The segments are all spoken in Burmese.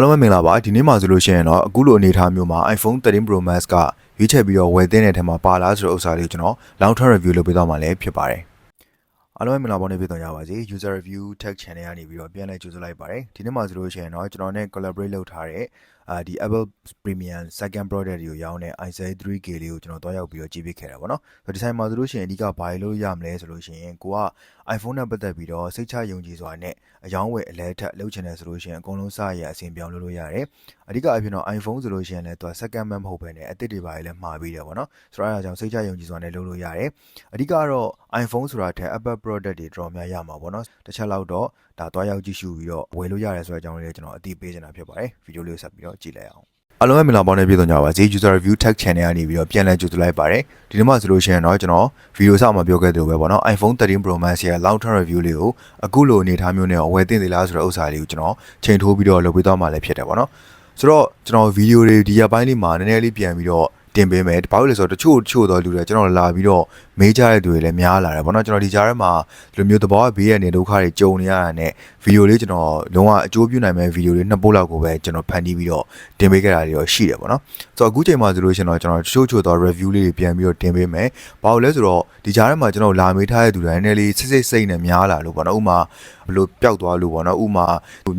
အားလုံးပဲမင်္ဂလာပါဒီနေ့မှာဆိုလို့ရှိရင်တော့အခုလိုအနေအထားမျိုးမှာ iPhone 13 Pro Max ကရွေးချယ်ပြီးတော့ဝယ်သင့်တဲ့ထဲမှာပါလားဆိုတဲ့ဥစ္စာလေးကိုကျွန်တော် long term review လုပ်ပေးသွားမှာလည်းဖြစ်ပါတယ်အားလုံးပဲမင်္ဂလာပါနေပြည်တော်ရပါစေ user review tech channel ကနေပြီးတော့ပြန်လည်ကြိုဆိုလိုက်ပါတယ်ဒီနေ့မှာဆိုလို့ရှိရင်တော့ကျွန်တော်နဲ့ collaborate လုပ်ထားတဲ့အာဒီ Apple Premium second product တွေကိုရောင်းတဲ့ i7 3K လေးကိုကျွန်တော်တွားရောက်ပြီးတော့ကြည့်ပေးခဲ့တာပေါ့နော်ဆိုတော့ဒီဆိုင်မှာဆိုလို့ရှိရင်အဓိကဘာလို့ရမလဲဆိုလို့ရှိရင်ကိုက iPhone နဲ့ပတ်သက်ပြီးတော့စိတ်ချယုံကြည်စွာနဲ့အယောင်းဝယ်အလဲထက်လုပ်ချင်တယ်ဆိုလို့ရှိရင်အကုန်လုံးစရအဆင်ပြောင်းလုပ်လို့ရတယ်အဓိကအဖြစ်တော့ iPhone ဆိုလို့ရှိရင်လည်းသူက second man မဟုတ်ဘဲနဲ့အသစ်တွေပါလည်းမှာပြီးတယ်ပေါ့နော်ဆိုတော့အဲဒါကြောင့်စိတ်ချယုံကြည်စွာနဲ့လုပ်လို့ရတယ်အဓိကတော့ iPhone ဆိုတာထက် Apple product တွေတော်တော်များရမှာပေါ့နော်တစ်ချက်လောက်တော့ဒါတွားရောက်ကြည့်ရှုပြီးတော့ဝယ်လို့ရတယ်ဆိုတဲ့အကြောင်းလေးကျွန်တော်အသိပေးချင်တာဖြစ်ပါတယ်ဗီဒီယိုလေးကိုဆက်ပြီးတော့ကြည့်လိုက်အောင် အားလုံးပဲမင်္ဂလာပေါင်းနဲ့ပြည့်စုံကြပါစေ user review tech channel ကနေပြီးတော့ပြန်လည်ကြိုဆိုလိုက်ပါတယ်ဒီနေ့မှဆိုလို့ရှိရင်တော့ကျွန်တော်ဗီဒီယိုစမှာပြောခဲ့သလိုပဲပေါ့နော် iPhone 13 Pro Max ရဲ့ long term review လေးကိုအခုလိုအနေထားမျိုးနဲ့ဝယ်သင့်သေးလားဆိုတဲ့ဥစ္စာလေးကိုကျွန်တော်ချိန်ထိုးပြီးတော့လုပ်ပေးသွားမှာလည်းဖြစ်တယ်ပေါ့နော်ဆိုတော့ကျွန်တော်ဗီဒီယိုတွေဒီရက်ပိုင်းလေးမှာနည်းနည်းလေးပြန်ပြီးတော့ တင်ပေးမယ်ဘာလို့လဲဆိုတော့တချို့တချို့တော့လူတွေကျွန်တော်လာပြီးတော့မေးကြတဲ့သူတွေလည်းများလာတယ်ပေါ့နော်ကျွန်တော်ဒီကြားထဲမှာဒီလိုမျိုးသဘောဘေးရနေဒုက္ခတွေကြုံနေရတာနဲ့ဗီဒီယိုလေးကျွန်တော်လုံးဝအကျိုးပြုနိုင်မဲ့ဗီဒီယိုလေးနှစ်ပုတ်လောက်ကိုပဲကျွန်တော်ဖန်တီးပြီးတော့တင်ပေးခဲ့တာတွေတော့ရှိတယ်ပေါ့နော်ဆိုတော့အခုချိန်မှာဆိုလို့ရှိရင်တော့ကျွန်တော်တချို့ချို့တော့ review လေးတွေပြန်ပြီးတော့တင်ပေးမယ်ဘာလို့လဲဆိုတော့ဒီကြားထဲမှာကျွန်တော်လာမေးထားတဲ့သူတွေနည်းနည်းလေးစိတ်စိတ်စိတ်နဲ့များလာလို့ပေါ့နော်ဥမာ ဘလို့ပျောက်သွားလို့ပေါ့နော်ဥမာ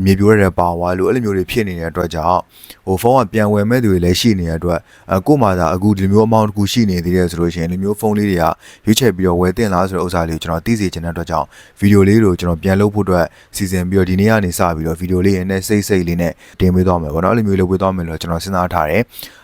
မြေပြိုးရတဲ့ပါသွားလို့အဲ့လိုမျိုးတွေဖြစ်နေတဲ့အတွက်ကြောင့်ဟိုဖုန်းကပြန်ဝယ်မဲ့သူတွေလည်းရှိနေတဲ့အတွက်အကို့မှာသာအခုဒီမျိုးအမောင်းတစ်ခုရှိနေသေးတယ်ဆိုလို့ရှိရင်ဒီမျိုးဖုန်းလေးတွေကရွေးချယ်ပြီးတော့ဝယ်တင်လားဆိုတဲ့ဥစ္စာလေးကိုကျွန်တော်သိစေချင်တဲ့အတွက်ကြောင့်ဗီဒီယိုလေးကိုကျွန်တော်ပြန်လုပ်ဖို့အတွက်စီစဉ်ပြီးတော့ဒီနေ့ကနေစပြီးတော့ဗီဒီယိုလေးရနဲ့စိတ်စိတ်လေးနဲ့တင်ပေးသွားမယ်ပေါ့နော်အဲ့လိုမျိုးလုပ်ပေးသွားမယ်လို့ကျွန်တော်စဉ်းစားထားတယ်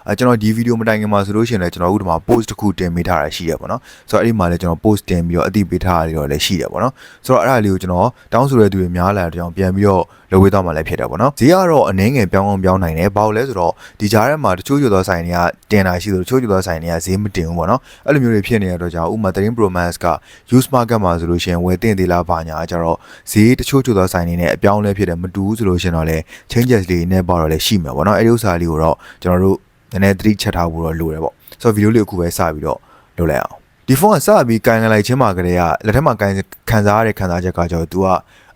အဲကျွန်တော်ဒီဗီဒီယိုမတိုင်ခင်မှာဆိုလို့ရှိရင်လည်းကျွန်တော်အခုဒီမှာ post တစ်ခုတင်ပေးထားတာရှိရပေါ့နော်ဆိုတော့အဲ့ဒီမှာလည်းကျွန်တော် post တင်ပြီးတော့အသိပေးထားတာတွေတော့လည်းရှိတယ်ပေါ့နော်ဆိုတော့အဲ့ဒါလေးကိုကျွန်တော်တောင်းဆိုတဲ့သူတွေများလာတဲ့ကြောင့်ပြန်ပြီးတော့လုပ်ပေးသွားမှလည်းဖြစ်တယ်ပေါ့နော်ဈေးကတော့အနည်းငယ်ပြောင်းအောင်ပြောင်းနိုင်တယ်ဘာလို့လဲဆိုတော့ဒီကြားထဲမှာတချို့ချို့သောဆိုင်တွေကတင်တာရှိသလိုတချို့ချို့သောဆိုင်တွေကဈေးမတင်ဘူးပေါ့နော်အဲ့လိုမျိုးတွေဖြစ်နေတဲ့အတွက်ကြောင့်ဥပမာ13 Pro Max က use market မှာဆိုလို့ရှိရင်ဝယ်တင်သေးလားဘာညာကျတော့ဈေးတချို့ချို့သောဆိုင်တွေနဲ့အပြောင်းလဲဖြစ်တယ်မတူဘူးဆိုလို့ရှိရင်တော့လည်း changes လေးနဲ့ပေါ့တော့လည်းရှိမှာပေါ့နော်အဲ့ဒီဥစ္စာလေးကိုတော့ကျွန်တော်တို့ နည်းနည်းသတိချက်ထားဖို့တော့လိုတယ်ပေါ့ဆိုတော့ဗီဒီယိုလေးကိုအခုပဲစပြီးတော့လုပ်လိုက်အောင်ဒီဖုန်းကစပြီးကန်ကန်လိုက်ချင်းမှာကလေးကလက်ထက်မှာကန်ခံစားရတဲ့ခံစားချက်ကကျတော့ तू က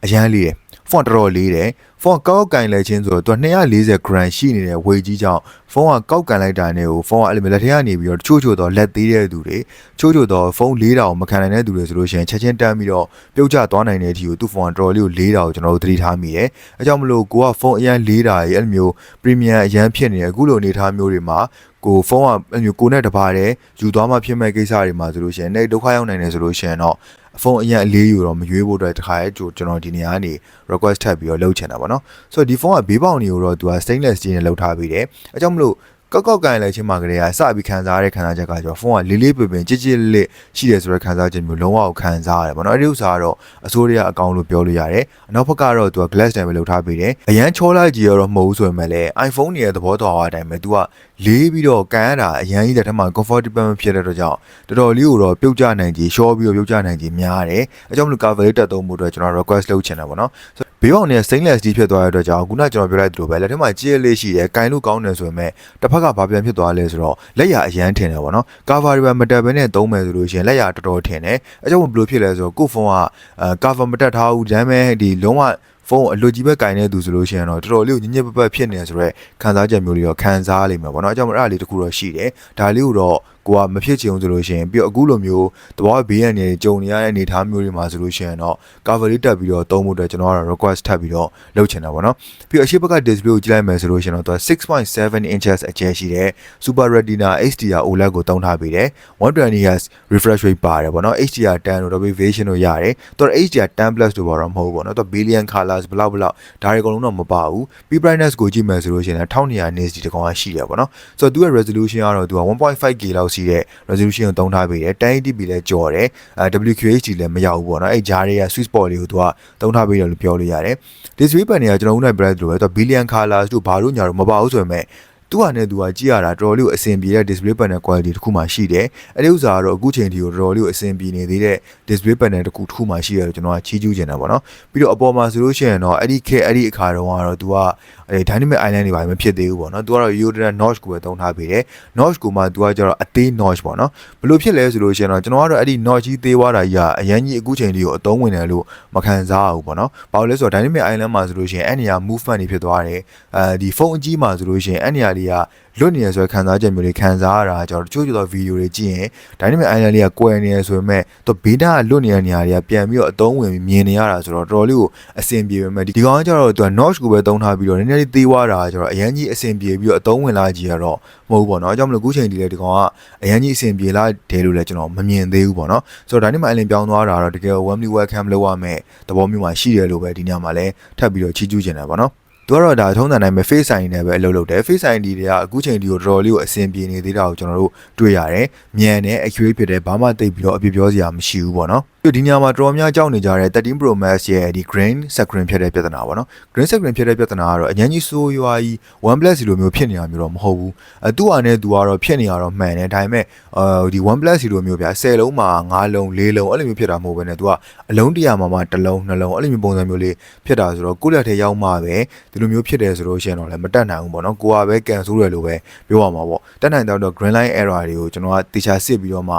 အရန်လေးတယ် ဖုန်းတော်တော်လေးတယ်ဖုန်းကောက်ကင်လိုက်ချင်းဆိုတော့ तू 240 gram ရှိနေတဲ့ဝေကြီးကြောင့်ဖုန်းကကောက်ကန်လိုက်တာနဲ့ကိုဖုန်းကအဲ့လိုလက်ထဲကနေပြီးတော့တချို့ချို့တော့လက်သေးတဲ့သူတွေချို့ချို့တော့ဖုန်း4000မခံနိုင်တဲ့သူတွေဆိုလို့ရှိရင်ချက်ချင်းတန်းပြီးတော့ပြုတ်ကျသွားနိုင်တဲ့အထိကိုသူ့ဖုန်းကတော်တော်လေးကို4000ကိုကျွန်တော်တို့သတိထားမိတယ်အဲကြောင့်မလို့ကိုကဖုန်းအရန်4000ရဲ့အဲ့လိုမျိုး premium အရန်ဖြစ်နေတယ်အခုလိုအနေထားမျိုးတွေမှာကိုဖုန်းကအဲ့မျိုးကိုနဲ့တပါးတယ်ယူသွားမှဖြစ်မဲ့ကိစ္စတွေမှာဆိုလို့ရှိရင်နေဒုက္ခရောက်နိုင်တယ်ဆိုလို့ရှိရင်တော့ ဖုန်းအရင်အလေးယူတော့မရွေးဖို့အတွက်တခါရဲ့ကျွန်တော်ဒီနေရာကနေ request ထပ်ပြီးတော့လုပ်ချင်တာပေါ့နော်ဆိုတော့ဒီဖုန်းကဘေးပေါင်တွေကိုတော့သူက stainless steel နဲ့လုပ်ထားပြီးတယ်အဲကြောင့်မလို့ ကောက်ကောက်ကန်လိုက်ချင်းမှာကလေးကစပြီးခံစားရတဲ့ခံစားချက်ကကျော်ဖုန်းကလေးလေးပင်ပင်ကြစ်ကြစ်လေးရှိတယ်ဆိုတဲ့ခံစားချက်မျိုးလုံးဝကိုခံစားရတယ်ပေါ့နော်အဲဒီဥစ္စာကတော့အစိုးရအကောင်လို့ပြောလို့ရတယ်အနောက်ဘက်ကတော့သူက glass တိုင်ပဲလုပ်ထားပေးတယ်အရန်ချောလိုက်ကြီးတော့မဟုတ်ဘူးဆိုပေမဲ့လည်း iPhone ရဲ့သဘောတော်အတိုင်းပဲသူကလေးပြီးတော့ကန်ရတာအရန်ကြီးတဲ့ထက်မှ comfortable မဖြစ်တဲ့အတွက်ကြောင့်တော်တော်လေးကိုတော့ပြုတ်ကျနိုင်ကြီး short ပြီးတော့ပြုတ်ကျနိုင်ကြီးများတယ်အဲကြောင့်မလို့ cover လေးတက်သုံးမှုအတွက်ကျွန်တော် request လုပ်ချင်တာပေါ့နော် ဘေးပေါင်နဲ့ stainless steel ဖြစ်သွားတဲ့အတွက်ကြောင့်ခုနကျွန်တော်ပြောလိုက်သလိုပဲလက်ထက်မှာကြည့်ရလေးရှိတယ်၊ကင်လို့ကောင်းတယ်ဆိုပေမဲ့တစ်ဖက်ကဘာပြန်ဖြစ်သွားလဲဆိုတော့လက်ရအရန်ထင်တယ်ပေါ့နော်။ cover တွေပဲမတက်ဘဲနဲ့သုံးမယ်ဆိုလို့ရှိရင်လက်ရတော်တော်ထင်တယ်။အဲကြောင့်ဘယ်လိုဖြစ်လဲဆိုတော့ကို့ဖုန်းကအဲ cover မတက်ထားဘူးဒါပေမဲ့ဒီလုံးဝဖုန်းအလွတ်ကြီးပဲကင်နေသူဆိုလို့ရှိရင်တော့တော်တော်လေးကိုညညပပတ်ဖြစ်နေဆိုတော့ခံစားချက်မျိုးတွေရောခံစားလိမ့်မယ်ပေါ့နော်အကြောင်းအဲ့ဒါလေးတခုတော့ရှိတယ်ဒါလေးကိုတော့ ကိုကမဖြစ်ချင်ဘူးဆိုလို့ရှိရင်ပြီးတော့အခုလိုမျိုးတဘောဘေးရန်နေကြုံနေရတဲ့အနေအထားမျိုးတွေမှာဆိုလို့ရှိရင်တော့ cover လေးတက်ပြီးတော့သုံးဖို့အတွက်ကျွန်တော်ကတော့ request ထပ်ပြီးတော့လုပ်ချင်တာပေါ့နော်ပြီးတော့အရှိဘက်က display ကိုကြည့်လိုက်မယ်ဆိုလို့ရှိရင်တော့သူက6.7 inches အကျယ်ရှိတဲ့ Super Retina HDR OLED ကိုသုံးထားပြီးတယ် 120Hz refresh rate ပါတယ်ပေါ့နော် HDR 10တို့ Dolby Vision တို့ရတယ်သူက HDR 10 plus တို့ပါတော့မဟုတ်ဘူးပေါ့နော်သူက billion colors ဘလောက်ဘလောက်ဒါတွေအကုန်လုံးတော့မပါဘူး P brightness ကိုကြည့်မယ်ဆိုလို့ရှိရင်1200 nits ဒီတကောင်ကရှိရပေါ့နော်ဆိုတော့သူရဲ့ resolution ကတော့သူက 1.5K လောက်ရှိတဲ့ resolution ကိုသုံးထားပေးတယ် 1080p လည်းကြော်တယ်အဲ WQHD လည်းမရောက်ဘူးပေါ့နော်အဲဂျားတွေက sweet spot လေးကိုသူကသုံးထားပေးတယ်လို့ပြောလို့ရတယ် display ပန်တွေကကျွန်တော်ဦးနိုင် brand လိုပဲသူက billion colors တို့ဘာလို့ညာတော့မပါဘူးဆိုပေမဲ့ သူ့ဟာနဲ့သူကကြည့်ရတာတော်တော်လေးကိုအဆင်ပြေတဲ့ display panel quality တစ်ခုမှရှိတယ်အဲ့ဒီဥစ္စာကတော့အခုချိန်ထိကိုတော်တော်လေးကိုအဆင်ပြေနေသေးတဲ့ display panel တစ်ခုတစ်ခုမှရှိရတယ်ကျွန်တော်ကချီးကျူးချင်တယ်ပေါ့နော်ပြီးတော့အပေါ်မှာဆိုလို့ရှိရင်တော့အဲ့ဒီခေတ်အဲ့ဒီအခါတုန်းကတော့သူကအဲ dynamic island တွေပါမဖြစ်သေးဘူးပေါ့နော်သူကတော့ Yoda notch ကိုပဲသုံးထားပေးတယ် notch ကိုမှသူကကျတော့အသေး notch ပေါ့နော်ဘယ်လိုဖြစ်လဲဆိုလို့ရှိရင်တော့ကျွန်တော်ကတော့အဲ့ဒီ notch ကြီးသေးသွားတာကြီးကအရန်ကြီးအခုချိန်ထိကိုအသုံးဝင်တယ်လို့မခံစားရဘူးပေါ့နော်ဘာလို့လဲဆိုတော့ dynamic island မှာဆိုလို့ရှိရင်အဲ့နေရာ movement တွေဖြစ်သွားတယ်အဲဒီဖုန်းအကြီးမှာဆိုလို့ရှိရင်အဲ့နေရာလေးကလွတ်နေရဆိုခံစားချက်မျိုးတွေခံစားရတာကျွန်တော်တို့ချို့ချို့သောဗီဒီယိုတွေကြည့်ရင် dynamic island လေးကကွယ်နေရဆိုပေမဲ့သူဘေးတာကလွတ်နေတဲ့နေရာတွေကပြန်ပြီးတော့အသုံးဝင်ပြီးမြင်နေရတာဆိုတော့တော်တော်လေးကိုအဆင်ပြေပေမဲ့ဒီကောင်ကကျတော့သူက notch ကိုပဲသုံးထားပြီးတော့နည်းနည်းလေးသေးသွားတာကျတော့အရန်ကြီးအဆင်ပြေပြီးတော့အသုံးဝင်လာကြီးရတော့မဟုတ်ဘူးပေါ့နော်အကြောင်းမလို့အခုချိန်ဒီလေဒီကောင်ကအရန်ကြီးအဆင်ပြေလာတယ်လို့လည်းကျွန်တော်မမြင်သေးဘူးပေါ့နော်ဆိုတော့ dynamic island ပြောင်းသွားတာတော့တကယ် warmly welcome လုပ်ရမယ်သဘောမျိုးမှာရှိတယ်လို့ပဲဒီညမှာလည်းထပ်ပြီးတော့ချီးကျူးခြင်းတယ်ပေါ့နော် သူကတော့ဒါထုံးစံတိုင်းပဲ face ID နဲ့ပဲအလုပ်လုပ်တယ် face ID တွေကအခုချိန်ဒီကိုတော်တော်လေးကိုအဆင်ပြေနေသေးတာကိုကျွန်တော်တို့တွေ့ရတယ်မြန်တယ် accurate ဖြစ်တယ်ဘာမှတိတ်ပြီးတော့အပြစ်ပြောစရာမရှိဘူးပေါ့နော်ပြီးဒီညမှာတော်တော်များကြောက်နေကြတဲ့13 Pro Max ရဲ့ဒီ green screen ဖြစ်တဲ့ပြဿနာပေါ့နော် green screen ဖြစ်တဲ့ပြဿနာကတော့အញ្ញကြီးဆိုးရွားကြီး OnePlus စီလိုမျိုးဖြစ်နေတာမျိုးတော့မဟုတ်ဘူးအဲသူ့အနေနဲ့သူကတော့ဖြစ်နေရတော့မှန်တယ်ဒါပေမဲ့အဲဒီ OnePlus စီလိုမျိုးဗျာ10လုံးမှာ9လုံး4လုံးအဲ့လိုမျိုးဖြစ်တာမဟုတ်ဘဲねသူကအလုံးတရာမှာမှတစ်လုံးနှလုံးအဲ့လိုမျိုးပုံစံမျိုးလေးဖြစ်တာဆိုတော့ကိုယ့်လက်ထဲရောက်မှပဲဒီ လိုမျိုးဖြစ်တယ်ဆိုလို့ရှိရင်တော့လည်းမတက်နိုင်ဘူးပေါ့နော်ကိုကပဲကန်ဆိုးတယ်လို့ပဲပြောရမှာပေါ့တက်နိုင်တော့ green line error တွေကိုကျွန်တော်ကတေချာစစ်ပြီးတော့မှ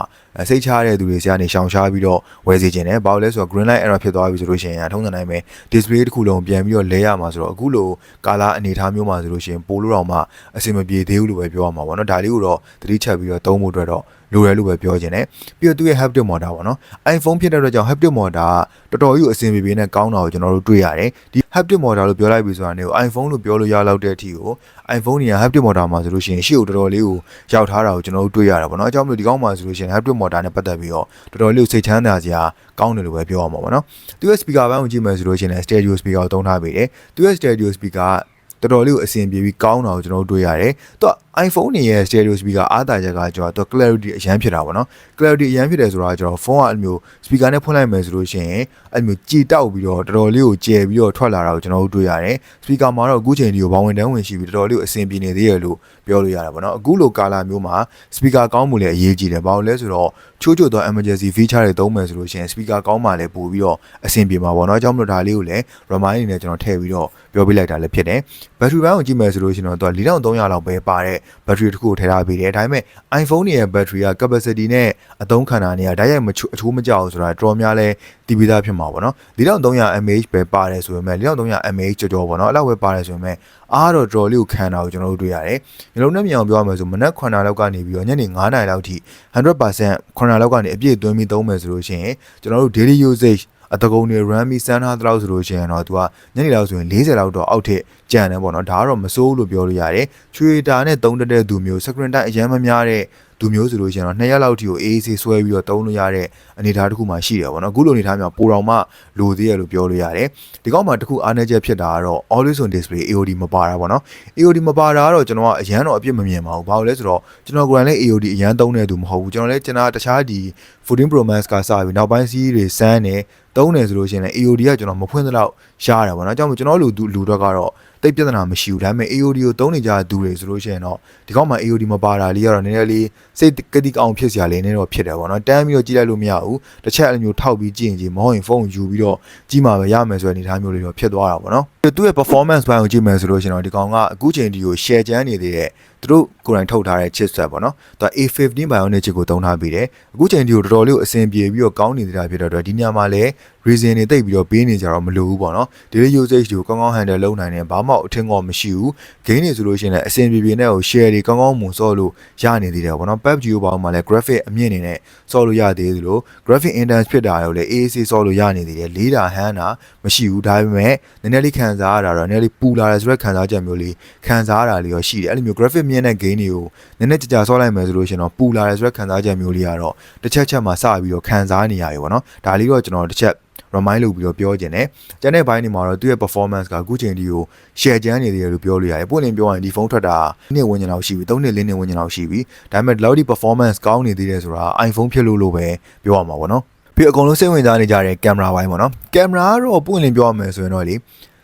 စိတ်ချရတဲ့သူတွေစီကနေရှောင်ရှားပြီးတော့ဝယ်စီခြင်းတယ်ဘာလို့လဲဆိုတော့ green line error ဖြစ်သွားပြီဆိုလို့ရှိရင်ထုံးစံတိုင်းပဲ display တစ်ခုလုံးပြန်ပြီးတော့လဲရမှာဆိုတော့အခုလိုကာလာအနေအထားမျိုးမှာဆိုလို့ရှိရင်ပိုလို့တော့မှအဆင်မပြေသေးဘူးလို့ပဲပြောရမှာပေါ့နော်ဒါလေးကိုတော့သတိချက်ပြီးတော့သုံးဖို့အတွက်တော့လိုရဲလို့ပဲပြောခြင်းတယ်ပြီးတော့သူ့ရဲ့ haptic motor ပေါ့နော် iPhone ဖြစ်တဲ့အတွက်ကြောင့် haptic motor ကတော်တော်ကြီးအဆင်ပြေပြေနဲ့ကောင်းတာကိုကျွန်တော်တို့တွေ့ရတယ်ဒီ haptic motor လို့ပြောလိုက်ပြီဆိုတာねကို iPhone လို့ပြောလို့ရလောက်တဲ့အထိကို iPhone တွေက haptic motor မှာဆိုလို့ရှိရင်ရှေ့ကိုတော်တော်လေးကိုရောက်ထားတာကိုကျွန်တော်တို့တွေ့ရတာပေါ့နော်အကြောင်းမလို့ဒီကောင်းမှာဆိုလို့ရှိရင် haptic motor နဲ့ပတ်သက်ပြီးတော့တော်တော်လေးကိုစိတ်ချမ်းသာစရာကောင်းတယ်လို့ပဲပြောရမှာပေါ့နော်သူရဲ့ speaker ဘန်းကိုကြည့်မယ်ဆိုလို့ရှိရင် stereo speaker ကိုသုံးထားပေးတယ်သူရဲ့ stereo speaker က တော်တော်လေးကိုအဆင်ပြေပြီးကောင်းတာကိုကျွန်တော်တို့တွေ့ရတယ်။သူက iPhone နေရဲ့ stereo speaker အားသာချက်ကကျွန်တော် clarity အရန်ဖြစ်တာပေါ့နော်။ clarity အရန်ဖြစ်တယ်ဆိုတာကျွန်တော်ဖုန်းကအဲ့မျိုး speaker နဲ့ဖွင့်လိုက်မယ်ဆိုလို့ရှိရင်အဲ့မျိုးကြည်တောက်ပြီးတော့တော်တော်လေးကိုကျယ်ပြီးတော့ထွက်လာတာကိုကျွန်တော်တို့တွေ့ရတယ်။ speaker မှာတော့အခုချိန်ဒီကိုဘောင်ဝင်တန်းဝင်ရှိပြီးတော်တော်လေးကိုအဆင်ပြေနေသေးရလို့ပြောလို့ရတာပေါ့နော်။အခုလိုကာလာမျိုးမှာ speaker ကောင်းမှုလည်းအရေးကြီးတယ်။ဘာလို့လဲဆိုတော့ ချိုးချို့သော emergency feature တွေသုံးမယ်ဆိုလို့ရှိရင် speaker ကောင်းမှလည်းပို့ပြီးတော့အဆင်ပြေမှာပေါ့နော်။အကြောင်းမလို့ဒါလေးကိုလည်း remind အနေနဲ့ကျွန်တော်ထည့်ပြီးတော့ပြောပြလိုက်တာလည်းဖြစ်တယ်။ battery ဘန်းကိုကြည့်မယ်ဆိုလို့ရှိရင်တော့သူက4300လောက်ပဲပါတဲ့ battery တစ်ခုကိုထည့်ထားပေးတယ်ဒါပေမဲ့ iPhone ရဲ့ battery က capacity နဲ့အသုံးခံတာနေရဓာတ်ရိုက်မချိုးအချိုးမကြောက်ဆိုတာတော်တော်များလဲတည်ပြီးသားဖြစ်မှာပေါ့နော်4300 mAh ပဲပါတယ်ဆိုပေမဲ့4300 mAh ကြော်ကြော်ပေါ့နော်အဲ့လောက်ပဲပါတယ်ဆိုပေမဲ့ အားတော့တော်လေးကိုခံတာကိုကျွန်တော်တို့တွေ့ရတယ်မျိုးလုံးနဲ့မြောင်ပြောရမယ်ဆိုမနက်9နာရီလောက်ကနေပြီးတော့ညနေ9နာရီလောက်ထိ100% 9နာရီလောက်ကနေအပြည့်သွင်းပြီးသုံးမယ်ဆိုလို့ရှိရင်ကျွန်တော်တို့ daily usage အတကုံတွေ RAM ပြီးစမ်းထားသလောက်ဆိုလို့ရှိရင်တော့သူကညနေလောက်ဆိုရင်40လောက်တော့အောက်ထစ်ကြံတယ်ပေါ့နော်ဒါကတော့မစိုးလို့ပြောလို့ရတယ်ချွေတာနဲ့တုံးတက်တဲ့သူမျိုး screen time အရန်မများတဲ့ သူမျိုးဆိုလို့ရှိရင်တော့2ရက်လောက်ထိကို AAC ဆွဲပြီးတော့တုံးလို့ရတဲ့အနေအထားတစ်ခုမှရှိတယ်ပေါ့နော်အခုလိုအနေအထားမျိုးပိုတော်မှလိုသေးရလို့ပြောလို့ရတယ်ဒီကောက်မှာတစ်ခုအားနည်းချက်ဖြစ်တာကတော့ always on display AOD မပါတာပေါ့နော် AOD မပါတာကတော့ကျွန်တော်ကအရန်တော့အပြစ်မမြင်ပါဘူးဘာလို့လဲဆိုတော့ကျွန်တော်ကိုယ်တိုင်လည်း AOD အရန်သုံးနေသူမဟုတ်ဘူးကျွန်တော်လည်းကျွန်တော်တခြားဒီ14 Pro Max ကစပြီးနောက်ပိုင်းစီးတွေစမ်းနေသုံးနေဆိုလို့ရှိရင်လည်း AOD ကကျွန်တော်မဖွင့်သလောက်ရှားတယ်ပေါ့နော်အကြောင်းမို့ကျွန်တော်လူလူတော့ကတော့ တိတ်ပြဿနာမရှိဘူးဒါပေမဲ့ AOD ကိုသုံးနေကြသူတွေဆိုလို့ရှိရင်တော့ဒီကောက်မှာ AOD မပါတာလေးကတော့နည်းနည်းလေးစိတ်ကတိကအောင်ဖြစ်စရာလေးနည်းတော့ဖြစ်တယ်ပေါ့နော်တန်းပြီးတော့ကြည့်လိုက်လို့မရဘူးတစ်ချက်အလိုမျိုးထောက်ပြီးကြည့်ရင်ကြည့်မဟုတ်ရင်ဖုန်းယူပြီးတော့ကြည့်မှပဲရမယ်ဆိုတဲ့အနေအထားမျိုးလေးတော့ဖြစ်သွားတာပေါ့နော်သူ့ရဲ့ performance ဘိုင်းကိုကြည့်မယ်ဆိုလို့ရှိရင်တော့ဒီကောင်ကအခုချိန်ဒီကို share ချမ်းနေသေးတဲ့ သူတို့ကိုယ်တိုင်ထုတ်ထားတဲ့ chipset ပေါ့နော်သူက A15 Bionic chip ကိုသုံးထားပြီးတယ်အခုချိန်ဒီကိုတော်တော်လေးကိုအဆင်ပြေပြီးတော့ကောင်းနေသေးတာဖြစ်တဲ့အတွက်ဒီညမှာလည်း reason တွေတိတ်ပြီးတော့ပေးနေကြတော့မလိုဘူးပေါ့နော် daily usage တွေကိုကောင်းကောင်း handle လုပ်နိုင်တယ်ဘာမှအထင်ကောမရှိဘူး gain တွေဆိုလို့ရှိရင်လည်းအဆင်ပြေပြေနဲ့ကို share တွေကောင်းကောင်းမွန်စော့လို့ရနေသေးတယ်ပေါ့နော် PUBG ကိုပေါ့မှာလည်း graphic အမြင့်နေနဲ့စော့လို့ရသေးသလို graphic intense ဖြစ်တာရောလည်း AAC စော့လို့ရနေသေးတယ်လေးတာဟန်းတာမရှိဘူးဒါပေမဲ့နည်းနည်းလေးခံစားရတာတော့နည်းနည်းလေးပူလာတယ်ဆိုတဲ့ခံစားချက်မျိုးလေးခံစားရတာလေးရောရှိတယ်အဲ့လိုမျိုး graphic မြင့်တဲ့ gain တွေကိုနည်းနည်းကြကြစော့လိုက်မယ်ဆိုလို့ရှိရင်တော့ပူလာတယ်ဆိုတဲ့ခံစားချက်မျိုးလေးကတော့တစ်ချက်ချက်မှစပြီးတော့ခံစားနေရပြီပေါ့နော်ဒါလေးတော့ကျွန်တော်တစ်ချက် remind လုပ်ပြီးတော့ပြောခြင်းနဲ့ကျန်တဲ့ဘိုင်းတွေမှာတော့သူ့ရဲ့ performance ကအခုချိန်ဒီကို share ချမ်းနေသေးတယ်လို့ပြောလို့ရတယ်။ပွင့်လင်းပြောရင်ဒီဖုန်းထွက်တာနှစ်ဝန်းကျင်လောက်ရှိပြီ၊၃နှစ်၄နှစ်ဝန်းကျင်လောက်ရှိပြီ။ဒါပေမဲ့ဒီလောက်ဒီ performance ကောင်းနေသေးတယ်ဆိုတာ iPhone ဖြစ်လို့လို့ပဲပြောရမှာပေါ့နော်။ပြီးအကုန်လုံးစိတ်ဝင်စားနေကြတဲ့ကင်မရာဘိုင်းပေါ့နော်။ကင်မရာကတော့ပွင့်လင်းပြောရမယ်ဆိုရင်တော့လေ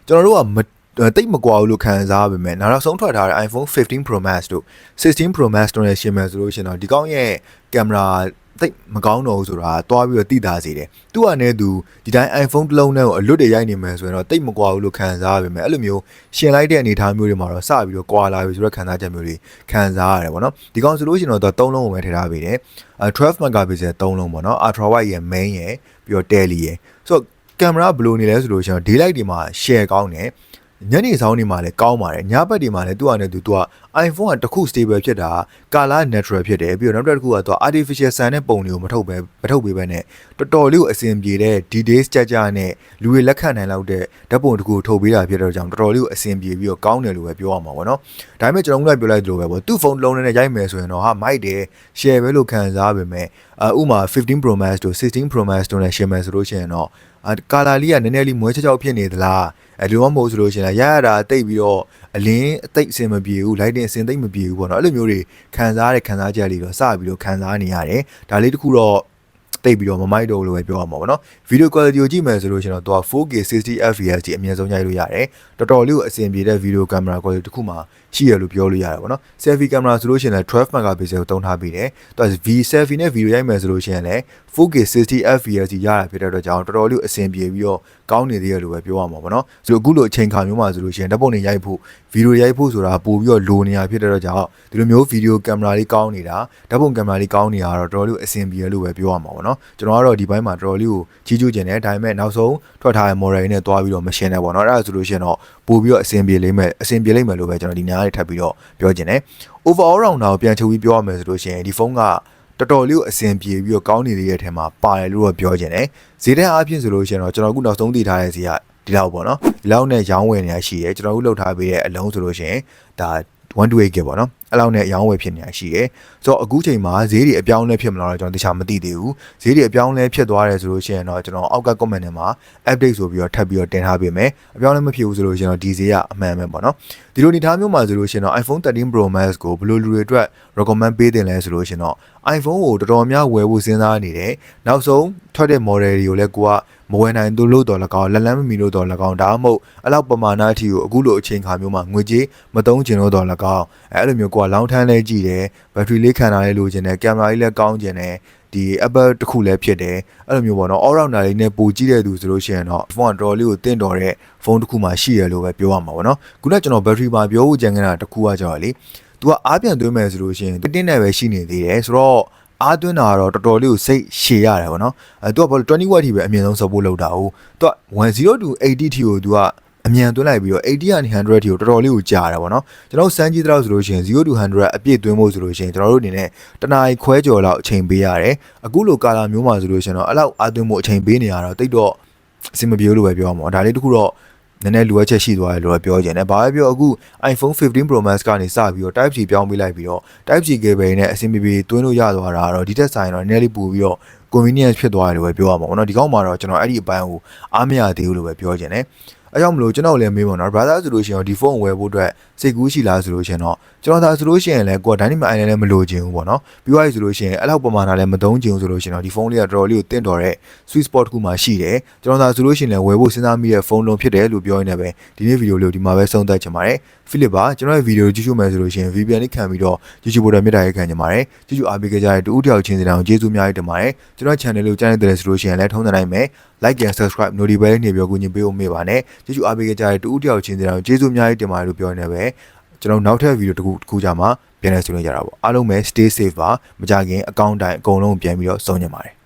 ကျွန်တော်တို့က တိတ်မကွာဘူးလို့ခံစားရပါမယ်နောက်ဆုံးထွက်ထားတဲ့ iPhone 15 Pro Max တို့16 Pro Max တို့နဲ့ရှင်းမယ်ဆိုလို့ရှိရင်တော့ဒီကောင်းရဲ့ကင်မရာတိတ်မကောင်းတော့ဘူးဆိုတာတွားပြီးတော့သိတာစီတယ်။သူ့အနေနဲ့သူဒီတိုင်း iPhone တစ်လုံးနဲ့ကိုအလွတ်တွေရိုက်နေမယ်ဆိုရင်တော့တိတ်မကွာဘူးလို့ခံစားရပါမယ်။အဲ့လိုမျိုးရှင်လိုက်တဲ့အနေအထားမျိုးတွေမှာတော့စပြီးတော့ကွာလာပြီဆိုတော့ခံစားချက်မျိုးတွေခံစားရတယ်ပေါ့နော်။ဒီကောင်ဆိုလို့ရှိရင်တော့သုံးလုံးကိုပဲထည့်ထားပေးတယ်။အဲ12 megapixel သုံးလုံးပေါ့နော်။ ultra wide ရဲ့ main ရဲ့ပြီးတော့ tele ရဲ့ဆိုတော့ကင်မရာဘယ်လိုနေလဲဆိုလို့ရှိရင် daylight တွေမှာ share ကောင်းတယ် ညနေဆောင်တွေမှာလည်းကောင်းပါတယ်ညဘက်တွေမှာလည်းသူ့အနေနဲ့သူက iPhone ကတခု stable ဖြစ်တာ color natural ဖြစ်တယ်ပြီးတော့နောက်တစ်ခုကသူက artificial sun နဲ့ပုံတွေကိုမထုတ်ပဲမထုတ်ပေးပဲနဲ့တော်တော်လေးကိုအဆင်ပြေတဲ့ details ကြကြနဲ့လူတွေလက်ခံနိုင်လောက်တဲ့ဓာတ်ပုံတစ်ခုထုတ်ပေးတာဖြစ်တဲ့ကြောင့်တော်တော်လေးကိုအဆင်ပြေပြီးတော့ကောင်းတယ်လို့ပဲပြောရမှာပေါ့နော်ဒါပေမဲ့ကျွန်တော်တို့လည်းပြောလိုက်သလိုပဲပေါ့သူ့ဖုန်းလုံးနဲ့ရိုက်မယ်ဆိုရင်တော့ဟာမိုက်တယ် share ပဲလို့ခံစားပါမယ်အဥမာ15 Pro Max တို့16 Pro Max တို့နဲ့ share မယ်ဆိုလို့ရှိရင်တော့ အာကာလာလေးကနည်းနည်းလေးမွဲချောချောဖြစ်နေသလားအဲလိုမှမဟုတ်ဆိုလို့ရှိရင်ရရတာတိတ်ပြီးတော့အလင်းအသိအစင်မပြေဘူး lighting အစင်သိမ့်မပြေဘူးပေါ့နော်အဲ့လိုမျိုးတွေခံစားရတဲ့ခံစားချက်လေးတော့စပြီးတော့ခံစားနေရတယ်ဒါလေးတခုတော့တိတ်ပြီးတော့မမိုက်တော့လို့ပဲပြောရမှာပေါ့နော် video quality ကိုကြည့်မယ်ဆိုလို့ရှိရင်တော့သူက 4K 60 fps ကြီးအမြင့်ဆုံးရိုက်လို့ရတယ်တော်တော်လေးကိုအဆင်ပြေတဲ့ video camera quality တစ်ခုမှရှိရလို့ပြောလို့ရတယ်ပေါ့နော် selfie camera ဆိုလို့ရှိရင်လည်း12 megapixel ကိုသုံးထားပြီးတယ်သူက V selfie နဲ့ video ရိုက်မယ်ဆိုလို့ရှိရင်လည်း 4K 60 fps ကြီးရတာဖြစ်တဲ့အတွက်ကြောင့်တော်တော်လေးအဆင်ပြေပြီးတော့ကောင်းနေသေးရလို့ပဲပြောရမှာပေါ့နော်ဆိုတော့အခုလိုအချိန်ခါမျိုးမှာဆိုလို့ရှိရင်ဓာတ်ပုံတွေရိုက်ဖို့ဗီဒီယိုရိုက်ဖို့ဆိုတာပို့ပြီးတော့လိုနေတာဖြစ်တဲ့အတွက်ကြောင့်ဒီလိုမျိုးဗီဒီယိုကင်မရာလေးကောင်းနေတာဓာတ်ပုံကင်မရာလေးကောင်းနေတာတော့တော်တော်လေးအဆင်ပြေလို့ပဲပြောရမှာပေါ့နော်ကျွန်တော်ကတော့ဒီဘက်မှာတော်တော်လေးကိုကြီးကျူးကျင်တယ်ဒါပေမဲ့နောက်ဆုံးထွက်ထားတဲ့ model နဲ့တွားပြီးတော့မရှင်းနဲ့ပေါ့နော်အဲ့ဒါဆိုလို့ရှိရင်တော့ပို့ပြီးတော့အဆင်ပြေလိမ့်မယ်အဆင်ပြေလိမ့်မယ်လို့ပဲကျွန်တော်ဒီနားလေးထပ်ပြီးတော့ပြောချင်တယ် overall round ကိုပြန်ချုပ်ပြီးပြောရမယ်ဆိုလို့ရှိရင်ဒီဖုန်းကတော်တော်လေးကိုအဆင်ပြေပြီးတော့ကောင်းနေသေးတဲ့အထက်မှာပါတယ်လို့တော့ပြောချင်တယ်ဈေးတန်းအားဖြင့်ဆိုလို့ရှိရင်တော့ကျွန်တော်အခုနောက်ဆုံးသိထားတဲ့ဈေးကဒီလောက်ပေါ့နော်ဒီလောက်နဲ့ရောင်းဝယ်နေရရှိတယ်ကျွန်တော်တို့လောက်ထားပေးတဲ့အလုံးဆိုလို့ရှိရင်ဒါ128 GB ပေါ့နော် အဲ့လောက်နဲ့အရောင်းဝယ်ဖြစ်နေတာရှိတယ်ဆိုတော့အခုချိန်မှာဈေးတွေအပြောင်းလဲဖြစ်မလားတော့ကျွန်တော်တခြားမသိသေးဘူးဈေးတွေအပြောင်းလဲဖြစ်သွားတယ်ဆိုလို့ရှိရင်တော့ကျွန်တော်အောက်က comment ထဲမှာ update ဆိုပြီးတော့ထပ်ပြီးတော့တင်ထားပေးမယ်အပြောင်းလဲမဖြစ်ဘူးဆိုလို့ရှိရင်တော့ဒီဈေးကအမှန်ပဲပေါ့နော်ဒီလိုအနေထားမျိုးမှာဆိုလို့ရှိရင်တော့ iPhone 13 Pro Max ကိုဘယ်လိုလူတွေအတွက် recommend ပေးတင်လဲဆိုလို့ရှိရင်တော့ iPhone ကိုတော်တော်များဝယ်ဖို့စဉ်းစားနေတယ်နောက်ဆုံးထွက်တဲ့ model တွေကိုလည်းကိုကမဝယ်နိုင်သူလို့တော့လကောက်လက်လန်းမမီလို့တော့လကောက်ဒါမှမဟုတ်အဲ့လောက်ပမာဏအထိကိုအခုလိုအချိန်ခါမျိုးမှာငွေကြေးမသုံးချင်လို့တော့လကောက်အဲ့လိုမျိုးကိုကလောင်းထမ်းလဲကြည့်တယ်ဘက်ထရီလေးခံထားလဲလိုချင်တယ်ကင်မရာလေးလည်းကောင်းချင်တယ်ဒီ Apple တခုလည်းဖြစ်တယ်အဲ့လိုမျိုးပေါ့နော် all rounder လေးနဲ့ပိုကြည့်တဲ့သူဆိုလို့ရှိရင်တော့ phone ကတော်လေးကိုတင့်တော်တဲ့ဖုန်းတစ်ခုမှရှိရလို့ပဲပြောရမှာပေါ့နော်ခုနကကျွန်တော် battery မှာပြောဖို့ကြံခဲ့တာတစ်ခုကကြောက်လေ तू ကအားပြန်သွင်းမယ်ဆိုလို့ရှိရင်တင်းနဲ့ပဲရှိနေသေးတယ်ဆိုတော့အားသွင်းတာကတော့တော်တော်လေးကိုစိတ်ရှည်ရတယ်ဗောနော်အဲသူကဘာလို့20 watt ထိပဲအမြင့်ဆုံး support လုပ်တာဟုတ်သူက10 to 80ထိကိုသူက အမြန်သွင်းလိုက်ပြီးတော့80ကနေ100ထိကိုတော်တော်လေးကိုကြာတယ်ဗောနော်ကျွန်တော်စမ်းကြည့်တော့ဆိုလို့ရှိရင်0 to 100အပြည့်သွင်းဖို့ဆိုလို့ရှိရင်ကျွန်တော်တို့အနေနဲ့တနားရီခွဲကျော်လောက်အချိန်ပေးရတယ်အခုလိုကာလာမျိုးမှာဆိုလို့ရှိရင်တော့အဲ့လောက်အားသွင်းဖို့အချိန်ပေးနေရတော့တိတ်တော့အဆင်မပြေလို့ပဲပြောမှာဒါလေးတခုတော့နည်းနည်းလိုအပ်ချက်ရှိသွားတယ်လို့ပြောကြတယ်။ဘာပဲပြောအခု iPhone 15 Pro Max ကနေစပြီးတော့ Type C ပြောင်းပေးလိုက်ပြီးတော့ Type C cable နဲ့အဆင်ပြေပြေသွင်းလို့ရသွားတာတော့ဒီတက်ဆိုင်တော့နည်းနည်းလေးပို့ပြီးတော့ convenience ဖြစ်သွားတယ်လို့ပဲပြောရမှာပေါ့နော်။ဒီကောက်မှာတော့ကျွန်တော်အဲ့ဒီအပိုင်းကိုအားမရသေးဘူးလို့ပဲပြောချင်တယ်။ အဲကြောင့်မလို့ကျွန်တော်လည်းမေးပါတော့ brother ဆိုလို့ရှိရင်ဒီဖုန်းဝယ်ဖို့အတွက်စိတ်ကူးရှိလားဆိုလို့ရှိရင်တော့ကျွန်တော်သာဆိုလို့ရှိရင်လည်းကိုယ် dynamic island လည်းမလိုချင်ဘူးပေါ့နော်ပြီးသွားပြီဆိုလို့ရှိရင်အဲ့လောက်ပမာဏလည်းမသုံးချင်ဘူးဆိုလို့ရှိရင်တော့ဒီဖုန်းလေးကတော်တော်လေးကိုတင့်တော်တဲ့ sweet spot တစ်ခုမှရှိတယ်ကျွန်တော်သာဆိုလို့ရှိရင်လည်းဝယ်ဖို့စဉ်းစားမိတဲ့ဖုန်းလုံးဖြစ်တယ်လို့ပြောရင်းနဲ့ပဲဒီနေ့ဗီဒီယိုလေးကိုဒီမှာပဲဆုံးသက်ချင်ပါတယ်ဖိလစ်ပါကျွန်တော်ရဲ့ဗီဒီယိုကြည့်ရှုမယ်ဆိုလို့ရှိရင် VPN လေးခံပြီးတော့ YouTube ပေါ်တော့မြတ်တာရေးခံကြပါတယ်ကြည့်ရှုအားပေးကြတဲ့တူဦးတယောက်ချင်းစီတိုင်းကိုကျေးဇူးအများကြီးတင်ပါတယ်ကျွန်တော် channel လေးကိုကြားနေတယ်ဆိုလို့ရှိရင်လည်းထုံးစံတိုင်းပဲ like and subscribe notification နေပြီးတော့ကူညီပေးဖို့မေ့ပါနဲ့ကြည့်ရှုအားပေးကြတဲ့တူဦးတယောက်ချင်းစီတိုင်းကိုကျေးဇူးအများကြီးတင်ပါတယ်လို့ပြောနေပဲကျွန်တော်နောက်ထပ်ဗီဒီယိုတစ်ခုတစ်ခုကြာမှပြန်လည်ဆွေးနွေးကြတာပေါ့အားလုံးပဲ stay safe ပါမကြခင်အကောင့်တိုင်းအကုန်လုံးပြန်ပြီးတော့စုံညင်ပါတယ်